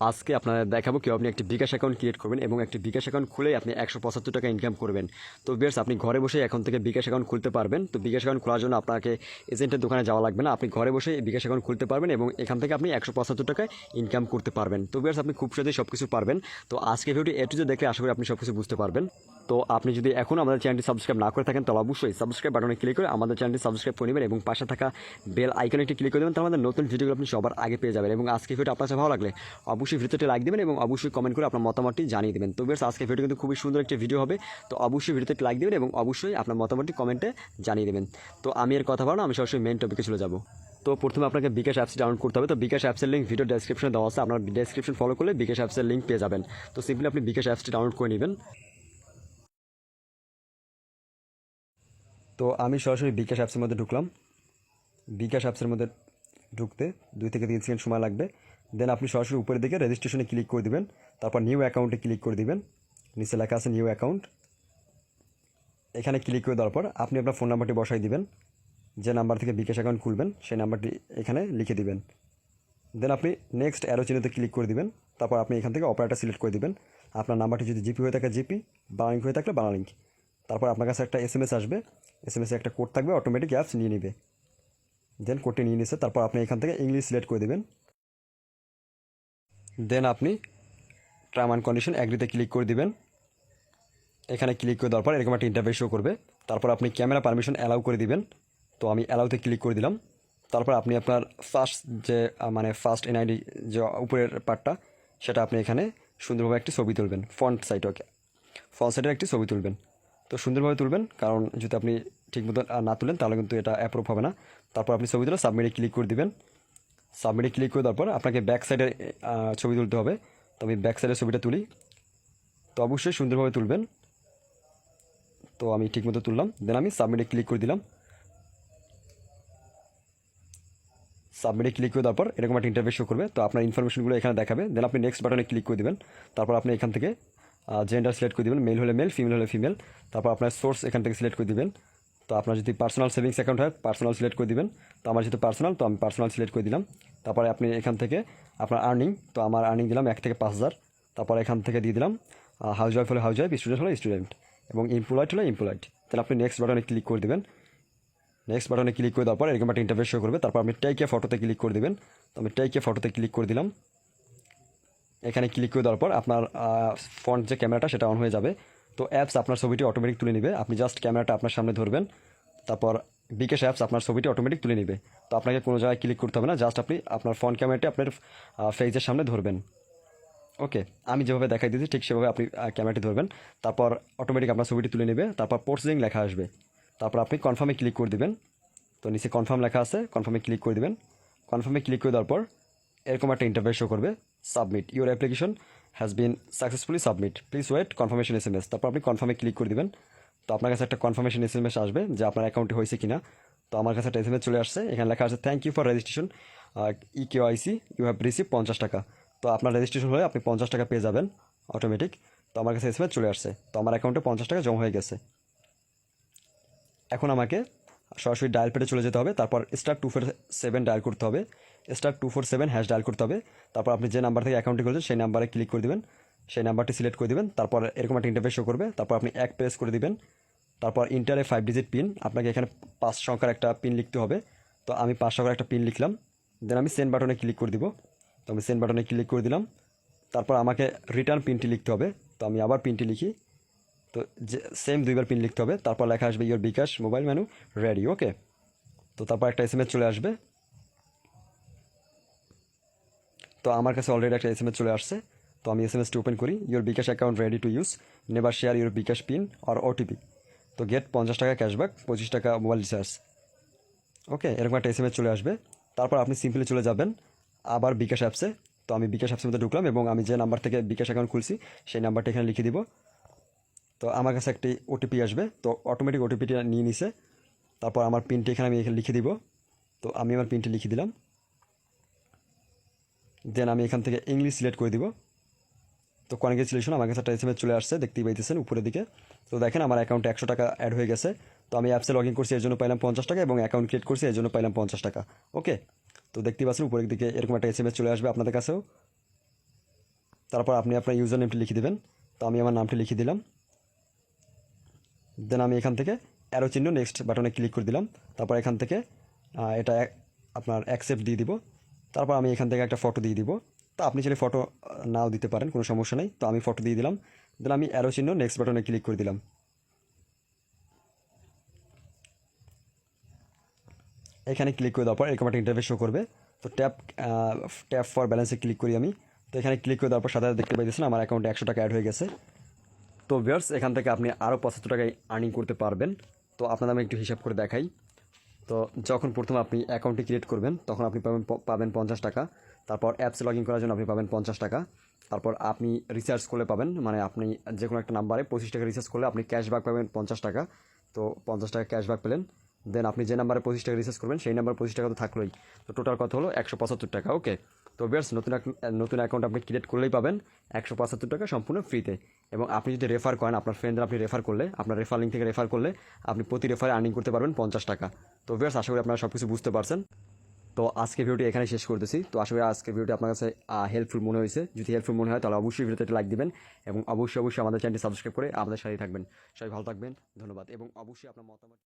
আজকে আপনারা দেখাবো কেউ আপনি একটি বিকাশ অ্যাকাউন্ট ক্রিয়েট করবেন এবং একটি বিকাশ অ্যাকাউন্ট খুলে আপনি একশো পঁচাত্তর টাকা ইনকাম করবেন। তো বিয়ার্স আপনি ঘরে বসে এখন থেকে বিকাশ অ্যাকাউন্ট খুলতে পারবেন। তো বিকাশ অ্যাকাউন্ট খোলার জন্য আপনাকে এজেন্টের দোকানে যাওয়া লাগবে না। আপনি ঘরে বসে বিকাশ অ্যাকাউন্ট খুলতে পারবেন এবং এখান থেকে আপনি একশো পঁচাত্তর টাকায় ইনকাম করতে পারবেন। তো বিয়ার্স আপনি খুব সহজেই সব কিছু পারবেন। তো আজকে ভিডিওটি এ টু যে দেখলে আশা করি আপনি সব কিছু বুঝতে পারবেন। তো আপনি যদি এখন আমাদের চ্যানেলটি সাবস্ক্রাইব না করে থাকেন, তাহলে অবশ্যই সাবস্ক্রাইব বাটনে ক্লিক করে আমাদের চ্যানেলটি সাবস্ক্রাইব করে নেবেন এবং পাশে থাকা বেল আইকনে একটি ক্লিক করে দেবেন। তাহলে আমাদের নতুন ভিডিওগুলো আপনি সবার আগে পেয়ে যাবেন। এবং আজকে ভিডিও আপনার ভালো লাগলে অবশ্যই ভিডিওতে লাইক দেবেন এবং অবশ্যই কমেন্ট করে আপনার মতামতটি জানিয়ে দেবেন। তো বেশ আজকে ভিডিও কিন্তু খুবই সুন্দর একটি ভিডিও হবে। তো অবশ্যই ভিডিওতে লাইক দেবেন এবং অবশ্যই আপনার মতামতটি কমেন্টে জানিয়ে দেবেন। তো আমি এর কথা বলো আমি সরাসরি মেন টপিকে চলে যাব। তো প্রথমে আপনাকে বিকাশ অ্যাপস ডাউনলোড করতে হবে। তো বিকাশ অ্যাপসের লিঙ্ক ভিডিও ডেসক্রিপশনে দেওয়া আছে। আপনার ডেসক্রিপশন ফলো করলে বিকাশ অ্যাপসের লিঙ্ক পেয়ে যাবেন। তো সিম্পলি আপনি বিকাশ অ্যাপসটি ডাউনলোড করে নেবেন। তো আমি সরাসরি বিকাশ অ্যাপসের মধ্যে ঢুকলাম। বিকাশ অ্যাপসের মধ্যে ঢুকতে দুই থেকে তিন সেকেন্ড সময় লাগবে। দেন আপনি সরাসরি উপরের দিকে রেজিস্ট্রেশনে ক্লিক করে দিবেন। তারপর নিউ অ্যাকাউন্টে ক্লিক করে দিবেন। নিচে লেখা আছে নিউ অ্যাকাউন্ট এখানে ক্লিক করে দেওয়ার পর আপনি আপনার ফোন নাম্বারটি বসাই দিবেন। যে নাম্বার থেকে বিকাশ অ্যাকাউন্ট খুলবেন, সেই নাম্বারটি এখানে লিখে দিবেন। দেন আপনি নেক্সট অ্যারো চিহ্নতে ক্লিক করে দিবেন। তারপর আপনি এখান থেকে অপারেটর সিলেক্ট করে দিবেন। আপনার নাম্বারটি যদি জিপি হয়ে থাকে জিপি বাংলিঙ্ক হয়ে থাকলে বাংলিঙ্ক তারপর আপনার কাছে একটা এস এম এস আসবে। এস এম এসে একটা কোড থাকবে অটোমেটিক অ্যাপস নিয়ে নেবে। দেন কোডটি নিয়ে নিছে। তারপর আপনি এখান থেকে ইংলিশ সিলেক্ট করে দেবেন। দেন আপনি টার্ম অ্যান্ড কন্ডিশন অ্যাগ্রিতে ক্লিক করে দিবেন। এখানে ক্লিক করে দেওয়ার পর এরকম একটা ইন্টারফেস শো করবে। তারপর আপনি ক্যামেরা পারমিশন অ্যালাউ করে দিবেন। তো আমি অ্যালাউতে ক্লিক করে দিলাম। তারপর আপনি আপনার ফার্স্ট যে মানে ফার্স্ট এনআইডি যে উপরের পার্টটা সেটা আপনি এখানে সুন্দরভাবে একটি ছবি তুলবেন। ফ্রন্ট সাইড ওকে ফ্রন্ট সাইডের একটি ছবি তুলবেন। তো সুন্দরভাবে তুলবেন কারণ যদি আপনি ঠিকমতো আহ, না তুলেন তাহলে কিন্তু এটা অ্যাপ্রুভ হবে না। তারপর আপনি ছবি তুলে সাবমিটে ক্লিক করে দিবেন। সাবমিটে ক্লিক করে দেওয়ার পর আপনাকে ব্যাক সাইডের ছবি তুলতে হবে। তো আমি ব্যাক সাইডের ছবিটা তুলি। তো অবশ্যই সুন্দরভাবে তুলবেন। তো আমি ঠিকমতো তুললাম। দেন আমি সাবমিটে ক্লিক করে দিলাম। সাবমিটে ক্লিক করে দেওয়ার পর এরকম একটা ইন্টারভিউ শো করবে। তো আপনার ইনফরমেশনগুলো এখানে দেখাবে। দেন আপনি নেক্সট বাটনে ক্লিক করে দেবেন। তারপর আপনি এখান থেকে জেন্ডার সিলেক্ট করে দিবেন। মেল হলে মেল ফিমেল হলে ফিমেল তারপর আপনার সোর্স এখান থেকে সিলেক্ট করে দিবেন। তো আপনার যদি পার্সোনাল সেভিংস অ্যাকাউন্ট হয় পার্সোনাল সিলেক্ট করে দিবেন। তো আমার যেহেতু পার্সোনাল তো আমি পার্সোনাল সিলেক্ট করে দিলাম। তারপরে আপনি এখান থেকে আপনার আর্নিং তো আমার আর্নিং দিলাম এক থেকে পাঁচ হাজার। তারপর এখান থেকে দিয়ে দিলাম হাউস ওয়াইফ হলে হাউস ওয়াইফ স্টুডেন্ট হলে স্টুডেন্ট এবং এমপ্লয়েড হলে এমপ্লয়েড তাহলে আপনি নেক্সট বাটনে ক্লিক করে দেবেন। নেক্সট বাটনে ক্লিক করে দেওয়ার পর এরকম একটা ইন্টারফেস শো করবে। তারপর আপনি এ ফটোতে ক্লিক করে দেবেন। তো আমি এ ফটোতে ক্লিক করে দিলাম। এখানে ক্লিক করে দেওয়ার পর আপনার ফ্রন্ট যে ক্যামেরাটা সেটা অন হয়ে যাবে। তো অ্যাপস আপনার ছবিটি অটোমেটিক তুলে নেবে। আপনি জাস্ট ক্যামেরাটা আপনার সামনে ধরবেন, তারপর বিকেশ অ্যাপস আপনার ছবিটি অটোমেটিক তুলে নেবে। তো আপনাকে কোনো জায়গায় ক্লিক করতে হবে না জাস্ট আপনি আপনার ফ্রন্ট ক্যামেরাটি আপনার ফেজের সামনে ধরবেন। ওকে আমি যেভাবে দেখাই দিয়েছি, ঠিক সেভাবে আপনি ক্যামেরাটি ধরবেন। তারপর অটোমেটিক আপনার ছবিটি তুলে নেবে, তারপর পোর্সিং লেখা আসবে। তারপর আপনি কনফার্মে ক্লিক করে দিবেন। তো নিচে কনফার্ম লেখা আছে কনফার্মে ক্লিক করে দিবেন। কনফার্মে ক্লিক করে দেওয়ার পর এরকম একটা ইন্টারফেস শো করবে submit your application has been successfully submit please wait confirmation S M S তারপর আপনি কনফার্মে ক্লিক করে দিবেন। তো আপনার কাছে একটা কনফার্মেশন এস এম এস আসবে যে আপনার অ্যাকাউন্টে হয়েছে কিনা। তো আমার কাছে একটা এস এম এস চলে আসছে। এখানে লেখা আছে থ্যাংক ইউ ফর রেজিস্ট্রেশন ই কেউ আইসি ইউ হ্যাভ রিসিভ পঞ্চাশ টাকা। তো আপনার রেজিস্ট্রেশন হলে আপনি পঞ্চাশ টাকা পেয়ে যাবেন অটোমেটিক তো আমার কাছে এস এম এস চলে আসছে। তো আমার অ্যাকাউন্টে পঞ্চাশ টাকা জমা হয়ে গেছে। এখন আমাকে সরাসরি ডায়াল পেটে চলে যেতে হবে, তারপর star two four seven dial করতে হবে star two four seven hash dial করতে হবে, তারপর আপনি যে নাম্বার থেকে অ্যাকাউন্টটি করেছেন সেই নাম্বারে ক্লিক করে দিবেন, সেই নাম্বারটি সিলেক্ট করে দিবেন, তারপর এরকম একটা ইন্টারফেস শো করবে, তারপর আপনি এক প্রেস করে দিবেন, তারপর ইন্টারে ফাইভ ডিজিট পিন আপনাকে এখানে পাঁচ সংখ্যার একটা পিন লিখতে হবে, তো আমি পাঁচ সংখ্যার একটা পিন লিখলাম দেন আমি সেন্ড বাটনে ক্লিক করে দিব, তো আমি সেন্ড বাটনে ক্লিক করে দিলাম, তারপর আমাকে রিটার্ন পিনটি লিখতে হবে, তো আমি আবার পিনটি লিখি তো যে সেম দুইবার পিন লিখতে হবে, তারপর লেখা আসবে your bKash mobile menu ready okay তো তারপর একটা এস চলে আসবে। তো আমার কাছে অলরেডি একটা এস চলে আসছে, তো আমি এস এম এসটি ওপেন করি your bKash account ready to use never share your bKash PIN or OTP to get পঞ্চাশ টাকা ক্যাশব্যাক পঁচিশ টাকা মোবাইল রিচার্জ ওকে এরকম একটা এস চলে আসবে। তারপর আপনি সিম্পলি চলে যাবেন, আবার বিকাশ অ্যাপসে তো আমি বিকাশ অ্যাপসের মধ্যে ঢুকলাম এবং আমি যে নাম্বার থেকে বিকাশ অ্যাকাউন্ট খুলছি, সেই নাম্বারটা এখানে লিখে দিব। তো আমার কাছে একটি ওটিপি আসবে। তো অটোমেটিক ওটিপিটা নিয়ে নিছে। তারপর আমার পিনটি এখানে আমি এখানে লিখে দিব। তো আমি আমার পিনটি লিখে দিলাম। দেন আমি এখান থেকে ইংলিশ সিলেক্ট করে দিব। তো কনগ্রেচুলেশন আমার কাছে একটা এস এম এস চলে আসছে, দেখতেই পাইতেছেন উপরের দিকে। তো দেখেন আমার অ্যাকাউন্টে একশো টাকা অ্যাড হয়ে গেছে। তো আমি অ্যাপসে লগ ইন করছি, এর জন্য পাইলাম পঞ্চাশ টাকা এবং অ্যাকাউন্ট ক্রিয়েট করছি, এর জন্য পাইলাম পঞ্চাশ টাকা। ওকে তো দেখতেই পাচ্ছেন উপরের দিকে এরকম একটা এস এম এস চলে আসবে আপনাদের কাছেও। তারপর আপনি আপনার ইউজার নেমটি লিখে দেবেন। তো আমি আমার নামটি লিখে দিলাম। দেন আমি এখান থেকে অ্যারো চিহ্ন নেক্সট বাটনে ক্লিক করে দিলাম। তারপর এখান থেকে এটা আপনার অ্যাকসেপ্ট দিয়ে দিব। তারপর আমি এখান থেকে একটা ফটো দিয়ে দিব। তো আপনি চাইলে ফটো নাও দিতে পারেন, কোনো সমস্যা নেই। তো আমি ফটো দিয়ে দিলাম। দেন আমি অ্যারো চিহ্ন নেক্সট বাটনে ক্লিক করে দিলাম। এখানে ক্লিক করে দেওয়ার পর এরকম একটা ইন্টারভেস শো করবে। তো ট্যাপ ট্যাপ ফর ব্যালেন্সে ক্লিক করি আমি। তো এখানে ক্লিক করে দেওয়ার পর সাথে দেখতে পাইতেছেন আমার অ্যাকাউন্টে একশো টাকা অ্যাড হয়ে গেছে। তো ভিউয়ার্স, এখান থেকে আপনি আরও পঁচাত্তর টাকায় আর্নিং করতে পারবেন। তো আপনাদের আমি একটু হিসাব করে দেখাই। তো যখন প্রথম আপনি অ্যাকাউন্টটি ক্রিয়েট করবেন, তখন আপনি পাবেন পাবেন পঞ্চাশ টাকা। তারপর অ্যাপসে লগ ইন করার জন্য আপনি পাবেন পঞ্চাশ টাকা। তারপর আপনি রিচার্জ করলে পাবেন মানে আপনি যে কোনো একটা নাম্বারে পঁচিশ টাকা রিচার্জ করলে আপনি ক্যাশব্যাক পাবেন পঞ্চাশ টাকা। তো পঞ্চাশ টাকা ক্যাশব্যাক পেলেন। দেন আপনি যে নাম্বারে পঁচিশ টাকা রিচার্জ করবেন, সেই নাম্বার পঁচিশ টাকা তো থাকলোই। তো টোটাল কত হলো? একশো পঁচাত্তর টাকা ওকে তো বেশ নতুন নতুন অ্যাকাউন্ট আপনি ক্রিয়েট করলেই পাবেন একশো পঁচাত্তর টাকা সম্পূর্ণ ফ্রিতে এবং আপনি যদি রেফার করেন, আপনার ফ্রেন্ডদের আপনি রেফার করলে, আপনার রেফার লিঙ্ক থেকে রেফার করলে আপনি প্রতি রেফারে আর্নিং করতে পারবেন পঞ্চাশ টাকা। তো বেশ আশা করি আপনারা সব কিছু বুঝতে পারছেন। তো আজকে ভিডিওটি এখানে শেষ করতেছি। তো আশা করি আজকের ভিডিওটি আপনার কাছে হেল্পফুল মনে হয়েছে। যদি হেল্পফুল মনে হয়, তাহলে অবশ্যই ভিডিওতে লাইক দিবেন এবং অবশ্যই অবশ্যই আমাদের চ্যানেলটি সাবস্ক্রাইব করে আমাদের সাথে থাকবেন। সবাই ভালো থাকবেন, ধন্যবাদ। এবং অবশ্যই আপনার মতামত